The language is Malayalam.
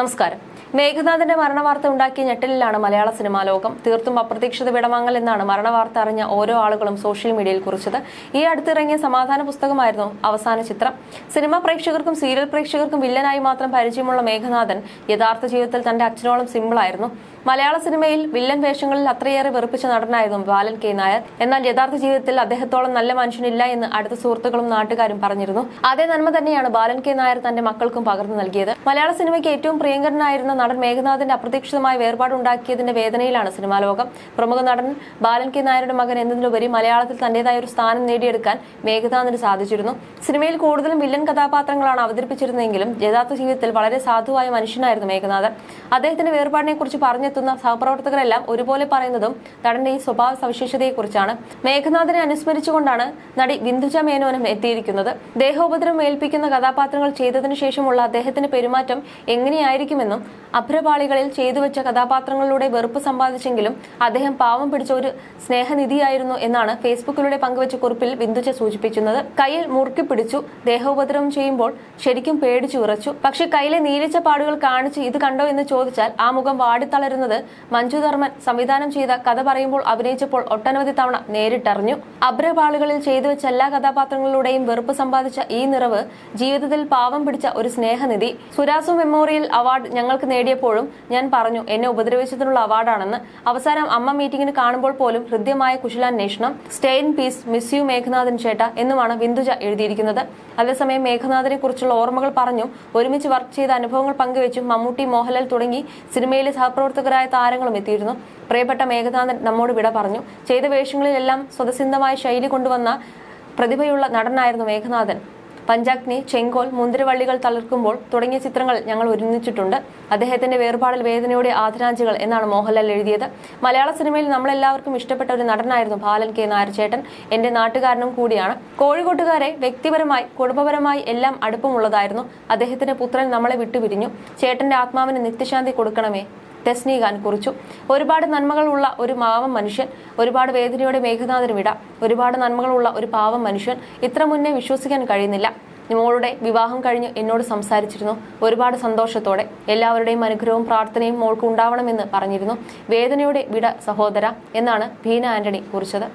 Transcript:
നമസ്കാരം. മേഘനാഥന്റെ മരണവാർത്ത ഉണ്ടാക്കിയ ഞെട്ടലിലാണ് മലയാള സിനിമാ ലോകം. തീർത്തും അപ്രതീക്ഷിത വിടവാങ്ങൽ എന്നാണ് മരണവാർത്ത അറിഞ്ഞ ഓരോ ആളുകളും സോഷ്യൽ മീഡിയയിൽ കുറിച്ചത്. ഈ അടുത്തിറങ്ങിയ സമാധാന പുസ്തകമായിരുന്നു അവസാന ചിത്രം. സിനിമാ പ്രേക്ഷകർക്കും സീരിയൽ പ്രേക്ഷകർക്കും വില്ലനായി മാത്രം പരിചയമുള്ള മേഘനാഥൻ യഥാർത്ഥ ജീവിതത്തിൽ തന്റെ അച്ഛനോളം സിമ്പിളായിരുന്നു. മലയാള സിനിമയിൽ വില്ലൻ വേഷങ്ങളിൽ അത്രയേറെ വെറുപ്പിച്ച നടനായിരുന്നു ബാലൻ കെ. നായർ. എന്നാൽ യഥാർത്ഥ ജീവിതത്തിൽ അദ്ദേഹത്തോളം നല്ല മനുഷ്യനില്ല എന്ന് അടുത്ത സുഹൃത്തുക്കളും നാട്ടുകാരും പറഞ്ഞിരുന്നു. അതേ നന്മ തന്നെയാണ് ബാലൻ കെ. നായർ തന്റെ മക്കൾക്കും പകർന്നു നൽകിയത്. മലയാള സിനിമയ്ക്ക് ഏറ്റവും പ്രിയങ്കരനായിരുന്ന നടൻ മേഘനാഥിന്റെ അപ്രതീക്ഷിതമായ വേർപാടുണ്ടാക്കിയതിന്റെ വേദനയിലാണ് സിനിമാ ലോകം. പ്രമുഖ നടൻ ബാലൻ കെ. നായരുടെ മകൻ എന്നതിലുപരി മലയാളത്തിൽ തന്റേതായ ഒരു സ്ഥാനം നേടിയെടുക്കാൻ മേഘനാഥിന് സാധിച്ചിരുന്നു. സിനിമയിൽ കൂടുതലും വില്ലൻ കഥാപാത്രങ്ങളാണ് അവതരിപ്പിച്ചിരുന്നെങ്കിലും യഥാർത്ഥ ജീവിതത്തിൽ വളരെ സാധുവായ മനുഷ്യനായിരുന്നു മേഘനാഥൻ. അദ്ദേഹത്തിന്റെ വേർപാടിനെ കുറിച്ച് പറഞ്ഞെത്തുന്ന സഹപ്രവർത്തകരെല്ലാം ഒരുപോലെ പറയുന്നതും നടന്റെ ഈ സ്വഭാവ സവിശേഷതയെക്കുറിച്ചാണ് മേഘനാഥനെ അനുസ്മരിച്ചുകൊണ്ടാണ് നടി ബിന്ദുജ മേനോനും എത്തിയിരിക്കുന്നത്. ദേഹോപദ്രവം ഏൽപ്പിക്കുന്ന കഥാപാത്രങ്ങൾ ചെയ്തതിനു ശേഷമുള്ള അദ്ദേഹത്തിന്റെ പെരുമാറ്റം എങ്ങനെയായിരിക്കുമെന്നും അഭ്രപാളികളിൽ ചെയ്തുവെച്ച കഥാപാത്രങ്ങളിലൂടെ വെറുപ്പ് സമ്പാദിച്ചെങ്കിലും അദ്ദേഹം പാവം പിടിച്ച ഒരു സ്നേഹനിധിയായിരുന്നു എന്നാണ് ഫേസ്ബുക്കിലൂടെ പങ്കുവച്ച കുറിപ്പിൽ ബിന്ദുജ സൂചിപ്പിക്കുന്നത്. കയ്യിൽ മുറുക്കി പിടിച്ചു ദേഹോപദ്രവം ചെയ്യുമ്പോൾ ശരിക്കും പേടിച്ചു ഉറച്ചു പക്ഷെ കയ്യിലെ നീലിച്ച പാടുകൾ കാണിച്ച് ഇത് കണ്ടോ എന്ന് ചോദിച്ചാൽ ആ മുഖം വാടിത്തളരുന്നത് മഞ്ജു ധർമ്മൻ സംവിധാനം ചെയ്ത കഥ പറയുമ്പോൾ അഭിനയിച്ചപ്പോൾ ഒട്ടനവധി തവണ നേരിട്ടറിഞ്ഞു. അഭ്രപാളുകളിൽ ചെയ്തു വെച്ച എല്ലാ കഥാപാത്രങ്ങളിലൂടെയും വെറുപ്പ് സമ്പാദിച്ച ഈ നിറവ് ജീവിതത്തിൽ പാവം പിടിച്ച ഒരു സ്നേഹനിധി. സുരാസു മെമ്മോറിയൽ അവാർഡ് ഞങ്ങൾക്ക് നേടിയപ്പോഴും ഞാൻ പറഞ്ഞു എന്നെ ഉപദ്രവിച്ചതിനുള്ള അവാർഡാണെന്ന്. അവസാനം അമ്മ മീറ്റിംഗിന് കാണുമ്പോൾ പോലും ഹൃദ്യമായ കുശലാന്വേഷണം stay in peace miss you Meghanathan ചേട്ട എന്നുമാണ് വിന്ദുജ എഴുതിയിരിക്കുന്നത്. അതേസമയം മേഘനാഥിനെ കുറിച്ചുള്ള ഓർമ്മകൾ പറഞ്ഞു ഒരുമിച്ച് വർക്ക് ചെയ്ത അനുഭവങ്ങൾ പങ്കുവെച്ചും മമ്മൂട്ടി മോഹൻലാൽ തുടങ്ങി സിനിമയിലെ സഹപ്രവർത്തകരായ താരങ്ങളും എത്തിയിരുന്നു. പ്രിയപ്പെട്ട മേഘനാഥൻ നമ്മോട് വിട പറഞ്ഞു. ചെയ്ത വേഷങ്ങളിലെല്ലാം സ്വതസിദ്ധമായ ശൈലി കൊണ്ടുവന്ന പ്രതിഭയുള്ള നടനായിരുന്നു മേഘനാഥൻ. പഞ്ചാഗ്നി ചെങ്കോൽ മുന്തിരിവള്ളികൾ തളിർക്കുമ്പോൾ തുടങ്ങിയ ചിത്രങ്ങൾ ഞങ്ങൾ ഒരുമിച്ചിട്ടുണ്ട്. അദ്ദേഹത്തിന്റെ വേർപാടിൽ വേദനയുടെ ആദരാഞ്ജലികൾ എന്നാണ് മോഹൻലാൽ എഴുതിയത്. മലയാള സിനിമയിൽ നമ്മളെല്ലാവർക്കും ഇഷ്ടപ്പെട്ട ഒരു നടനായിരുന്നു ബാലൻ കെ. നായർ ചേട്ടൻ എന്റെ നാട്ടുകാരനും കൂടിയാണ്. കോഴിക്കോട്ടുകാരെ വ്യക്തിപരമായി കുടുംബപരമായി എല്ലാം അടുപ്പമുള്ളതായിരുന്നു. അദ്ദേഹത്തിന്റെ പുത്രൻ നമ്മളെ വിട്ടുപിരിഞ്ഞു. ചേട്ടന്റെ ആത്മാവിന് നിത്യശാന്തി കൊടുക്കണമേ. തെസ്നി ഖാൻ കുറിച്ചു. ഒരുപാട് നന്മകളുള്ള ഒരു മാവം മനുഷ്യൻ ഒരുപാട് വേദനയോടെ മേഘനാഥനും വിട ഒരുപാട് നന്മകളുള്ള ഒരു പാവം മനുഷ്യൻ ഇത്ര മുന്നേ വിശ്വസിക്കാൻ കഴിയുന്നില്ല. മോളുടെ വിവാഹം കഴിഞ്ഞ് എന്നോട് സംസാരിച്ചിരുന്നു. ഒരുപാട് സന്തോഷത്തോടെ. എല്ലാവരുടെയും അനുഗ്രഹവും പ്രാർത്ഥനയും മോൾക്ക് ഉണ്ടാവണമെന്ന് പറഞ്ഞിരുന്നു. വേദനയുടെ വിട സഹോദര എന്നാണ് ഭീന ആന്റണി കുറിച്ചത്.